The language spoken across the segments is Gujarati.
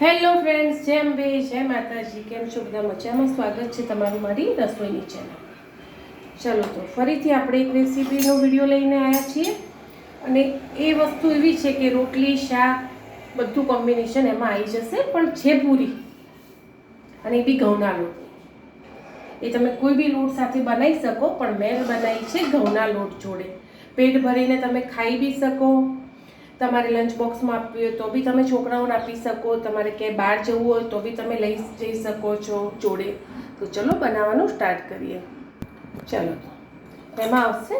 હેલો ફ્રેન્ડ્સ, જેમ બે જય માતાજી, કેમ છો? બધા મજામાં? સ્વાગત છે તમારું મારી રસોઈની ચેનલ ચલો તો ફરીથી આપણે એક રેસીપીનો વીડિયો લઈને આવ્યા છીએ. અને એ વસ્તુ એવી છે કે રોટલી, શાક, બધું કોમ્બિનેશન એમાં આવી જશે, પણ છે પૂરી. અને એ બી ઘઉંના લોટ. એ તમે કોઈ બી લોટ સાથે બનાવી શકો, પણ મેં બનાવી છે ઘઉંના લોટ જોડે. પેટ ભરીને તમે ખાઈ બી શકો. તમારે લંચ બોક્સમાં આપવી હોય તો બી તમે છોકરાઓને આપી શકો. તમારે ક્યાંય બહાર જવું હોય તો બી તમે લઈ જઈ શકો છો જોડે. તો ચલો બનાવવાનું સ્ટાર્ટ કરીએ. ચલો. એમાં આવશે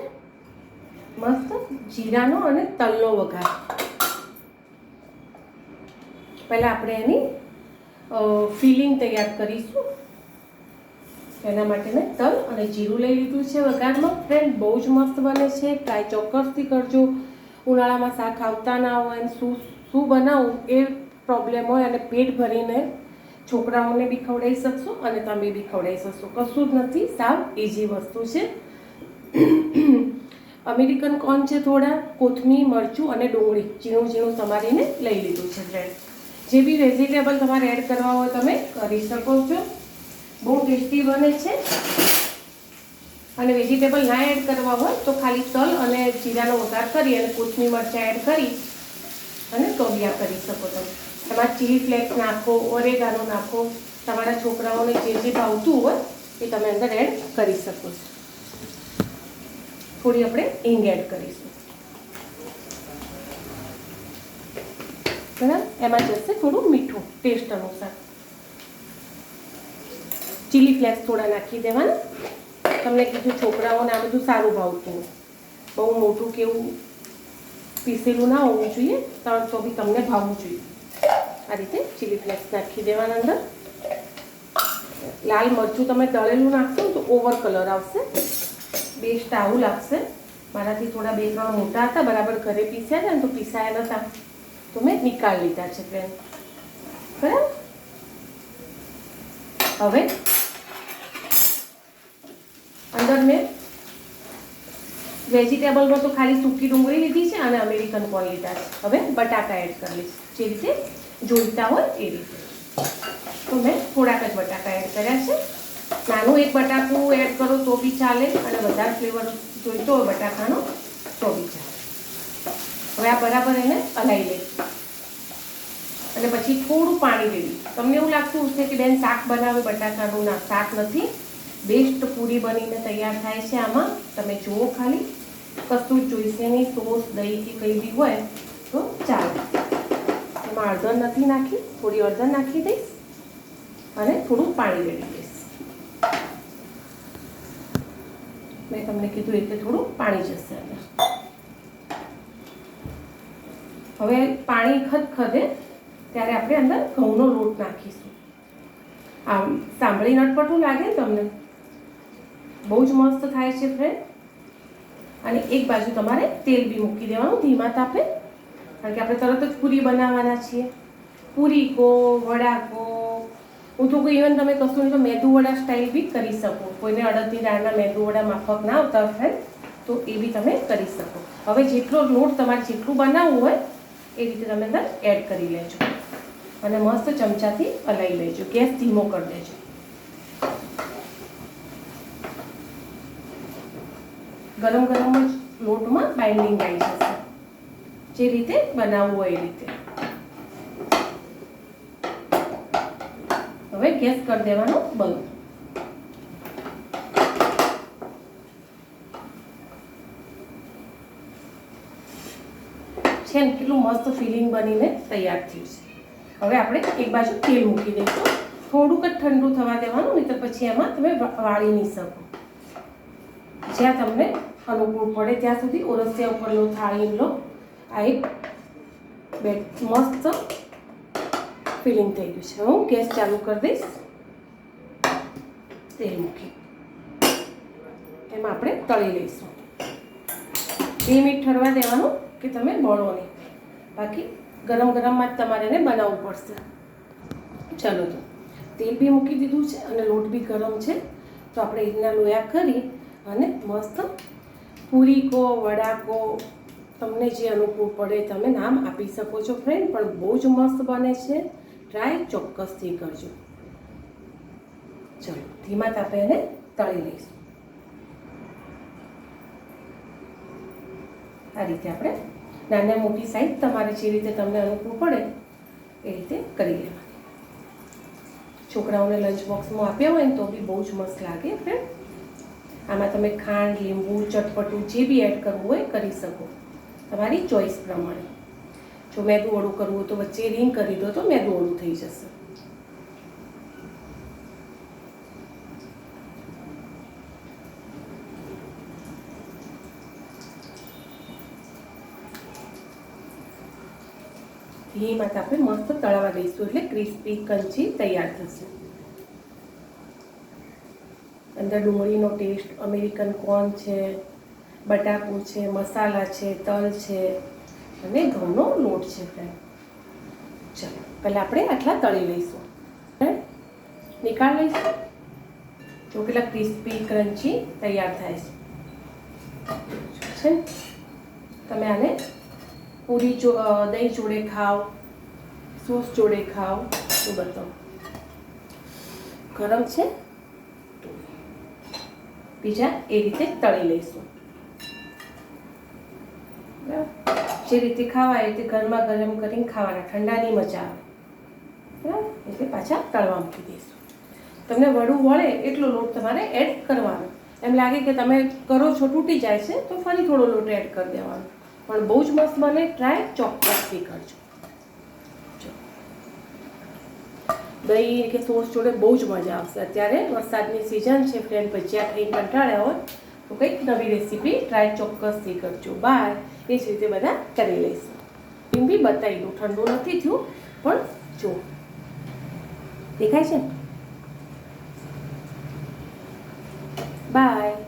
મસ્ત જીરાનો અને તલનો વઘાર. પહેલાં આપણે એની ફિલિંગ તૈયાર કરીશું. એના માટે મેં તલ અને જીરું લઈ લીધું છે વઘારમાં. ફ્રેન્ડ બહુ જ મસ્ત બને છે. ટ્રાય ચોક્કસથી કરજો. ઉનાળામાં શાક આવતા ના હોય અને શું શું બનાવું એ પ્રોબ્લેમ હોય અને પેટ ભરીને છોકરાઓને બી ખવડાવી શકશો અને તમે બી ખવડાવી શકશો. કશું જ નથી. સાવ ઇઝી વસ્તુ છે. અમેરિકન કોર્ન છે થોડા, કોથમીર, મરચું અને ડુંગળી, ઝીણું ઝીણું સમારીને લઈ લીધું છે ફ્રેન્ડ જે બી વેજીટેબલ તમારે એડ કરવા હોય તમે કરી શકો છો. બહુ ટેસ્ટી બને છે. અને વેજીટેબલ ના એડ કરવા હોય તો ખાલી તલ અને જીરાનો વઘાર કરી અને કોથમી મરચાં એડ કરી અને તોડિયા કરી શકો તમે એમાં ચીલી ફ્લેક્સ નાખો ઓરેગાનો નાખો. તમારા છોકરાઓને જે જે ભાવતું હોય એ તમે અંદર એડ કરી શકો છો. થોડી આપણે હિંગ એડ કરીશું. બરાબર? એમાં જશે થોડું મીઠું ટેસ્ટ અનુસાર. ચીલી ફ્લેક્સ થોડા નાખી દેવાના. તમને કીધું છોકરાઓને આ બધું સારું ભાવતું. બહુ મોટું કેવું પીસેલું ના હોવું જોઈએ તો તો બી તમને ભાવવું જોઈએ. આ રીતે ચીલી ફ્લેક્સ નાખી દેવાના અંદર. લાલ મરચું તમે તળેલું નાખશો ને તો ઓવર કલર આવશે. બેસ્ટ આવું લાગશે. મારાથી થોડા બે ત્રણ મોટા હતા, બરાબર ઘરે પીસ્યા હતા ને તો પીસાયા નહોતા તો મેં નિકાળ લીધા છે ફ્રેન્ડ બરાબર? હવે અંદર મેં વેજીટેબલમાં તો ખાલી સૂકી ડુંગળી લીધી છે અને અમેરિકન કોર્ન લીધા છે હવે બટાકા એડ કરી લઈશ. જે રીતે જોઈતા હોય એ રીતે. તો મેં થોડાક જ બટાકા એડ કર્યા છે. નાનું એક બટાકું એડ કરો તો બી ચાલે અને વધારે ફ્લેવર જોઈતો હોય બટાકાનો તો બી ચાલે. હવે આ બરાબર એને હલાવી લઈશ. અને પછી થોડું પાણી રેડી. તમને એવું લાગતું હશે કે બેન શાક બનાવે બટાકાનું, ના, શાક નથી. બેસ્ટ પૂરી બનીને તૈયાર થાય છે આમાં. તમે જુઓ ખાલી, કશું જોઈશે નહીં, સોસ, દહીં કે કંઈ બી હોય, તો ચાલે. એમાં અડધર નથી નાખી, થોડી અડધર નાખી દઈશ અને થોડું પાણી રેડી દઈશ. મેં તમને કીધું એટલે થોડું પાણી જશે અંદર. હવે પાણી ખદખદે ત્યારે આપણે અંદર ઘઉંનો લોટ નાખીશું. આમ સાંભળીને અટપટું લાગે તમને? બહુ જ મસ્ત થાય છે ફ્રેન્ડ અને એક બાજુ તમારે તેલ બી મૂકી દેવાનું, ધીમા તાપે. કારણ કે આપણે તરત જ પૂરી બનાવવાના છીએ. પૂરી કો વડા કો હું તો કોઈ ઇવન તમે કશું નહીં, તો મેદુ વડા સ્ટાઇલ બી કરી શકો. કોઈને અડદની દાળના મેદુ વડા માફક ના આવતા ફ્રેન્ડ તો એ બી તમે કરી શકો. હવે જેટલો લોટ તમારે જેટલું બનાવવું હોય, એ રીતે તમે અંદર એડ કરી લેજો. અને મસ્ત ચમચાથી હલાવી લેજો. ગેસ ધીમો કરી દેજો. ગરમ ગરમ જ લોટમાં બાઇન્ડિંગ આવી જશે. જે રીતે બનાવવું હોય એ રીતે. હવે ગેસ કરી દેવાનો બંધ છે ને કેટલું મસ્ત ફિલિંગ બનીને તૈયાર થયું છે. હવે આપણે એક બાજુ તેલ મૂકી દઈશું. થોડુંક જ ઠંડુ થવા દેવાનું નહીં તો પછી એમાં તમે વાળી નહીં શકો. જ્યાં તમને અનુકૂળ પડે ત્યાં સુધી ઓરસિયા ઉપર લો થાળી લો આ એક બે મસ્ત ફિલિંગ થઈ ગયું છે. હું ગેસ ચાલુ કરી દઈશ. તેલ મૂકી. એમાં આપણે તળી લઈશું. બે મિનિટ ઠરવા દેવાનું કે તમે બળો નહીં. બાકી ગરમ ગરમમાં જ તમારે એને બનાવવું પડશે. ચાલો તો. તેલ બી મૂકી દીધું છે અને લોટ બી ગરમ છે. તો આપણે રીતના લોયા કરી અને મસ્ત પૂરી કો વડા કો તમને જે અનુકૂળ પડે તમે નામ આપી શકો છો ફ્રેન્ડ પણ બહુ જ મસ્ત બને છે. ટ્રાય ચોક્કસથી કરજો. ચલો, ધીમા તાપે એને તળી લઈશું. આ રીતે આપણે નાના મોટી સાઈઝ તમારે જે રીતે તમને અનુકૂળ પડે એ રીતે કરી લેવાની. છોકરાઓને લંચ બોક્સમાં આપ્યા હોય ને તો બી બહુ જ મસ્ત લાગે ફ્રેન્ડ આમાં તમે ખાંડ, લીંબુ, ચટપટું જે બી એડ કરવું હોય કરી શકો. તમારી ચોઈસ પ્રમાણે. જો મેદું ઓળું કરવું તો વચ્ચે રિંગ કરી દો તો મેદું ઓળું થઈ જશે. ઘીમાં આપણે મસ્ત તળાવા દઈશું એટલે ક્રિસ્પી કંચી તૈયાર થશે. અંદર ડુંગળીનો ટેસ્ટ અમેરિકન કોર્ન છે, બટાકું છે, મસાલા છે, તલ છે, અને ઘઉંનો લોટ છે ફ્રેન્ડ ચાલો, પહેલાં આપણે આટલા તળી લઈશું. નિકાળ લઈશું. તો કેટલા ક્રિસ્પી ક્રન્ચી તૈયાર થાય છે. છે? તમે આને પૂરી જો દહીં જોડે ખાઓ, સોસ જોડે ખાઓ એ બતાવો. ગરમ છે? બીજા એ રીતે તળી લઈશું. જે રીતે ખાવા એ રીતે ગરમા ગરમ કરીને ખાવાના, ઠંડાની મજા આવે. બરાબર? એટલે પાછા તળવા મૂકી દઈશું. તમને વડું વળે એટલો લોટ તમારે એડ કરવાનો. એમ લાગે કે તમે કરો છો, તૂટી જાય છે, તો ફરી થોડો લોટ એડ કરી દેવાનો. પણ બહુ જ મસ્ત બને ટ્રાય ચોક્કસથી કરજો જો. દહીં કે સોસ જોડે બહુ જ મજા આવશે. અત્યારે વરસાદની સિઝન છે ફ્રેન્ડ ભજીયા ખાઈ કંટાળ્યા હોય તો કંઈક નવી રેસીપી ટ્રાય ચોક્કસથી કરજો. બાય એ જ રીતે બધા કરી લઈશું. બી બતાવી દઉં. ઠંડુ નથી થયું, પણ જો. દેખાય છે? બાય